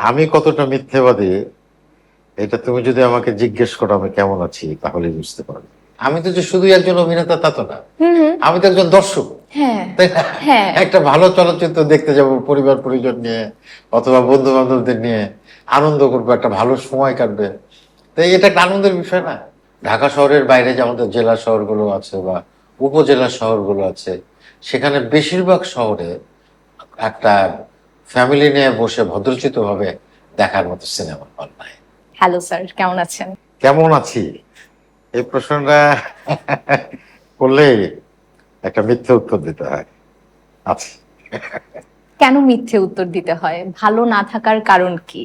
আমি কতটা মিথ্যেবাদী এটা তুমি যদি আমাকে জিজ্ঞেস করো আমি কেমন আছি তাহলে বুঝতে পারবে। আমি তো যে শুধু একজন অভিনেতা তা তো না। আমি তো একজন দর্শক। হ্যাঁ। তাই না? হ্যাঁ। একটা ভালো চলচ্চিত্র দেখতে যাব পরিবার পরিজন নিয়ে অথবা বন্ধু বান্ধবদের নিয়ে আনন্দ করব একটা ভালো সময় কাটবে। তাই এটা একটা আনন্দের বিষয় না। ঢাকা শহরের বাইরে যে আমাদের জেলা শহরগুলো আছে বা উপজেলা শহরগুলো আছে সেখানে বেশিরভাগ শহরে একটা ফ্যামিলি নিয়ে বসে ভদ্রচিত ভাবে দেখার মতো সিনেমা হল নাই। হ্যালো স্যার কেমন আছেন? কেমন আছি? এই প্রশ্নটা করলে একটা মিথ্যে উত্তর দিতে হয়। আছি কেন মিথ্যে উত্তর দিতে হয়? ভালো না থাকার কারণ কি?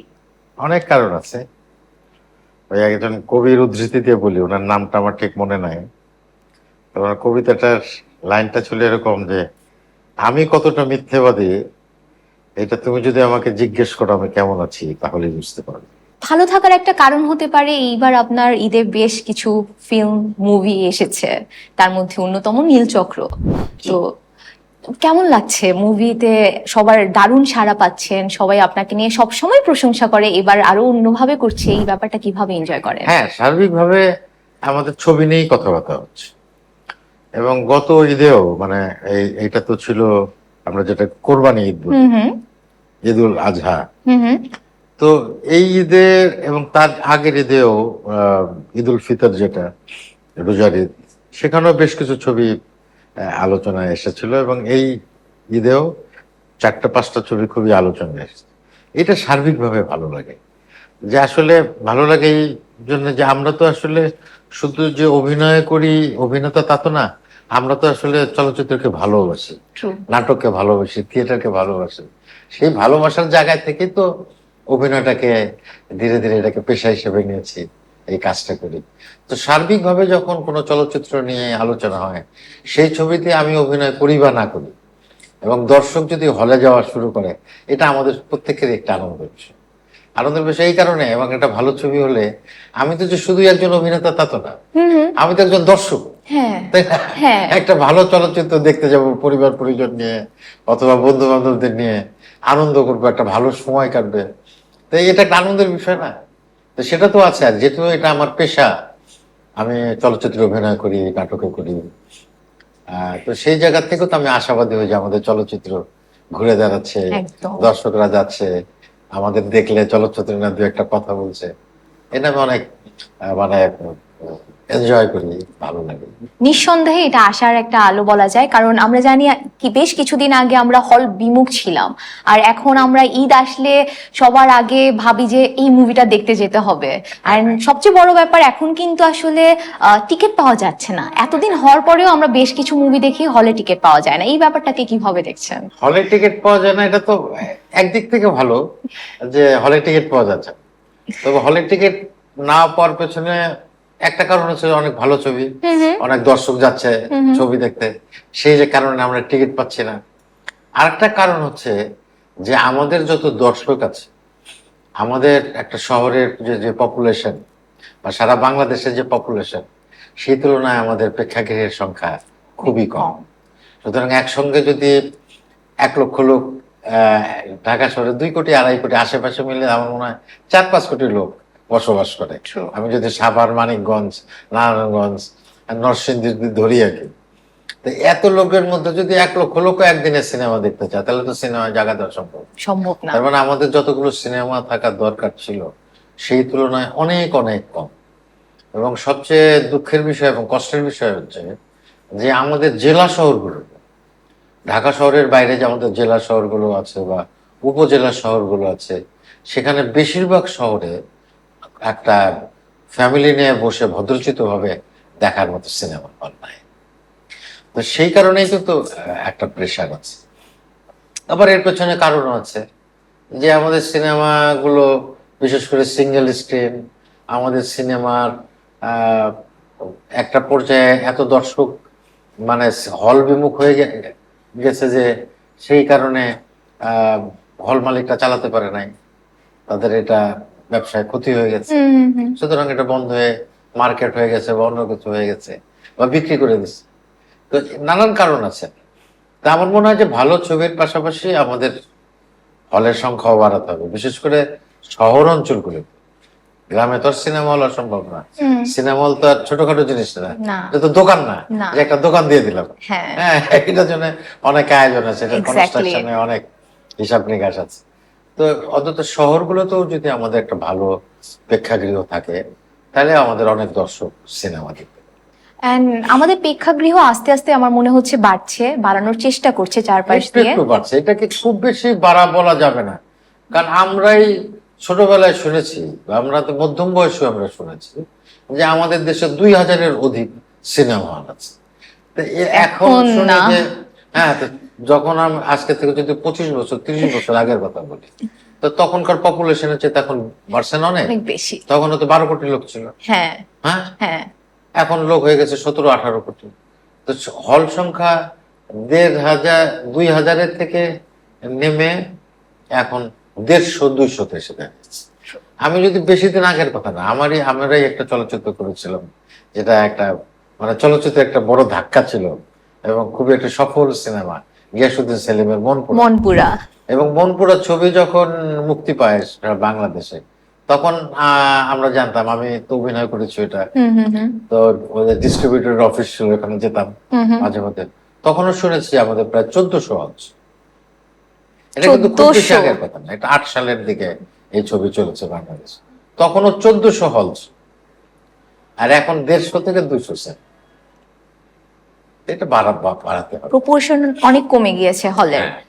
অনেক কারণ আছে। ওই একজন কবির উদ্ধৃতি দিয়ে বলি ওনার নামটা আমার ঠিক মনে নাই। তো ওনার কবিতাটার লাইনটা ছিল এরকম যে আমি কতটা মিথ্যেবাদী এটা তুমি যদি আমাকে জিজ্ঞেস করো আমি কেমন আছি তাহলে বুঝতে পারবে। ভালো থাকার একটা কারণ হতে পারে এইবার আপনার ঈদে বেশ কিছু ফিল্ম মুভি এসেছে। তার মধ্যে অন্যতম নীলচক্র তো কেমন লাগছে? মুভিতে সবার দারুণ সাড়া পাচ্ছেন সবাই আপনাকে নিয়ে সবসময় প্রশংসা করে এবার আরও অন্যভাবে করছে এই ব্যাপারটা কীভাবে এনজয় করে হ্যাঁ সার্বিকভাবে আমাদের ছবি নিয়েই কথাবার্তা হচ্ছে। এবং গত ঈদেও মানে এই এইটা তো ছিল আমরা যেটা কোরবানি ঈদ বলি। ঈদুল আজহা। তো এই ঈদের এবং তার আগের ঈদেও ঈদুল ফিতর যেটা রোজার ঈদ সেখানেও বেশ কিছু ছবি আলোচনায় এসেছিল এবং এই ঈদেও চারটা পাঁচটা ছবি খুবই আলোচনায় এসেছে। এটা সার্বিকভাবে ভালো লাগে। যে আসলে ভালো লাগে এই জন্য যে আমরা তো আসলে শুধু যে অভিনয় করি অভিনেতা তা তো না আমরা তো আসলে চলচ্চিত্রকে ভালোবাসি নাটককে ভালোবাসি থিয়েটারকে ভালোবাসি। সেই ভালোবাসার জায়গায় থেকে তো অভিনয়টাকে ধীরে ধীরে এটাকে পেশা হিসেবে নিয়েছি এই কাজটা করি। তো সার্বিকভাবে যখন কোনো চলচ্চিত্র নিয়ে আলোচনা হয় সেই ছবিতে আমি অভিনয় করি বা না করি এবং দর্শক যদি হলে যাওয়া শুরু করে এটা আমাদের প্রত্যেকের একটা আনন্দের বিষয়। আনন্দের বিষয় এই কারণে এবং একটা ভালো ছবি হলে আমি তো যে শুধু একজন অভিনেতা তা তো না। আমি তো একজন দর্শক। হ্যাঁ হ্যাঁ। একটা ভালো চলচ্চিত্র দেখতে যাব পরিবার পরিজন নিয়ে অথবা বন্ধু বান্ধবদের নিয়ে আনন্দ করব একটা ভালো সময় কাটবে। তো এটা একটা আনন্দের বিষয় না। তো সেটা তো আছে আর যেহেতু এটা আমার পেশা আমি চলচ্চিত্রে অভিনয় করি নাটকে করি। তো সেই জায়গা থেকেও তো আমি আশাবাদী হই যে আমাদের চলচ্চিত্র ঘুরে দাঁড়াচ্ছে দর্শকরা যাচ্ছে আমাদের দেখলে চলচ্চিত্র না দু একটা কথা বলছে। এটা আমি অনেক মানে এনজয় করি ভালো লাগে। নিঃসন্দেহে এটা আশার একটা আলো বলা যায় কারণ আমরা জানি কি বেশ কিছুদিন আগে আমরা হল বিমুখ ছিলাম। আর এখন আমরা ঈদ আসলে সবার আগে ভাবি যে এই মুভিটা দেখতে যেতে হবে। আর সবচেয়ে বড় ব্যাপার এখন কিন্তু আসলে টিকিট পাওয়া যাচ্ছে না। এতদিন হওয়ার পরেও আমরা বেশ কিছু মুভি দেখি হলে টিকিট পাওয়া যায় না। এই ব্যাপারটাকে কীভাবে দেখছেন? হলে টিকিট পাওয়া যায় না এটা তো একদিক থেকে ভালো যে হলে টিকিট পাওয়া যাচ্ছে। তবে হলে টিকিট না পাওয়ার পেছনে একটা কারণ হচ্ছে অনেক ভালো ছবি অনেক দর্শক যাচ্ছে। ছবি দেখতে। সেই যে কারণে আমরা টিকিট পাচ্ছি না। আরেকটা কারণ হচ্ছে যে আমাদের যত দর্শক আছে আমাদের একটা শহরের যে যে পপুলেশন বা সারা বাংলাদেশের যে পপুলেশন সেই তুলনায় আমাদের প্রেক্ষাগৃহের সংখ্যা খুবই কম। সুতরাং একসঙ্গে যদি এক লক্ষ লোক আহ, ঢাকা শহরে দুই কোটি আড়াই কোটি আশেপাশে মিলে আমার মনে হয় চার পাঁচ কোটি লোক বসবাস করে। আমি যদি সাভার মানিকগঞ্জ নারায়ণগঞ্জ আর নরসিংদী যদি ধরি আর কি। তো এত লোকের মধ্যে যদি এক লক্ষ লোক একদিনে সিনেমা দেখতে চায় তাহলে তো সিনেমা জায়গা দেওয়া সম্ভব। সম্ভব না। তার মানে আমাদের যতগুলো সিনেমা থাকার দরকার ছিল সেই তুলনায় অনেক অনেক কম। এবং সবচেয়ে দুঃখের বিষয় এবং কষ্টের বিষয় হচ্ছে যে আমাদের জেলা শহরগুলো ঢাকা শহরের বাইরে যে আমাদের জেলা শহরগুলো আছে বা উপজেলা শহরগুলো আছে সেখানে বেশিরভাগ শহরে একটা ফ্যামিলি নিয়ে বসে ভদ্রচিত ভাবে দেখার মতো সিনেমা হল নাই। তো সেই কারণেই কিন্তু একটা প্রেশার আছে। আবার এর পেছনে কারণ আছে যে আমাদের সিনেমাগুলো, বিশেষ করে সিঙ্গেল স্ক্রিন আমাদের সিনেমার একটা পর্যায়ে এত দর্শক মানে হল বিমুখ হয়ে গেছে যে সেই কারণে হল মালিকটা চালাতে পারে নাই। তাদের এটা ব্যবসায় ক্ষতি হয়ে গেছে। সুতরাং এটা বন্ধ হয়ে মার্কেট হয়ে গেছে বা অন্য কিছু হয়ে গেছে বা বিক্রি করে দিচ্ছে। তো নানান কারণ আছে। তা আমার মনে হয় যে ভালো ছবির পাশাপাশি আমাদের হলের সংখ্যাও বাড়াতে হবে। বিশেষ করে শহর অঞ্চলগুলোতে গ্রামে তো আর সিনেমা হল সম্ভব না। সিনেমা হল তো আর ছোটখাটো জিনিস না। এটা তো দোকান না। না। যে একটা দোকান দিয়ে দিলাম। হ্যাঁ। হ্যাঁ এটার জন্য অনেক আয়োজন আছে। এটা কনস্ট্রাকশনে অনেক হিসাব নিকাশ আছে। তো অন্তত শহরগুলোতেও যদি আমাদের একটা ভালো প্রেক্ষাগৃহ থাকে তাহলে আমাদের অনেক দর্শক সিনেমা দেখবে। অ্যান্ড আমাদের প্রেক্ষাগৃহ আস্তে আস্তে আমার মনে হচ্ছে বাড়ছে বাড়ানোর চেষ্টা করছে চারপাশ দিয়ে। একটু বাড়ছে এটাকে খুব বেশি বাড়া বলা যাবে না। কারণ আমরাই ছোটবেলায় শুনেছি আমরা তো মধ্যম বয়সে আমরা শুনেছি যে আমাদের দেশে দুই হাজারের অধিক সিনেমা হল আছে। তো এখন না। হ্যাঁ যখন আমি আজকে থেকে যদি পঁচিশ বছর তিরিশ বছর আগের কথা বলি তো তখনকার পপুলেশনের চেয়ে তখন বাড়ছে না অনেক অনেক বেশি। তখন তো বারো কোটি লোক ছিল। হ্যাঁ। হ্যাঁ? হ্যাঁ। এখন লোক হয়ে গেছে সতেরো আঠারো কোটি। তো হল সংখ্যা দেড় হাজার দুই হাজারের থেকে নেমে এখন দেড়শো দুইশোতে এসে দাঁড়িয়েছে আমি যদি বেশি দিন আগের কথা না আমারই আমরাই একটা চলচ্চিত্র করেছিলাম যেটা একটা মানে চলচ্চিত্র একটা বড় ধাক্কা ছিল এবং খুবই একটা সফল সিনেমা। গিয়াসুদ্দিন সেলিমের মনপুর। মনপুরা। এবং মনপুরা ছবি যখন মুক্তি পায় বাংলাদেশে তখন আমরা জানতাম আমি তো অভিনয় করেছি ওটা হুম তো ওদের ডিস্ট্রিবিউটর অফিস ছিল ওখানে যেতাম। মাঝে মধ্যে। তখনও শুনেছি আমাদের প্রায় চোদ্দশো হল এটা কিন্তু খুব বেশি আগের কথা না এটা আট সালের দিকে এই ছবি চলেছে বাংলাদেশ। তখনও চোদ্দশো হল আর এখন দেড়শো থেকে দুইশো সেন্ট এটা বাড়া বাড়াতে হবে প্রপোর্শন অনেক কমে গিয়েছে হলের হ্যাঁ।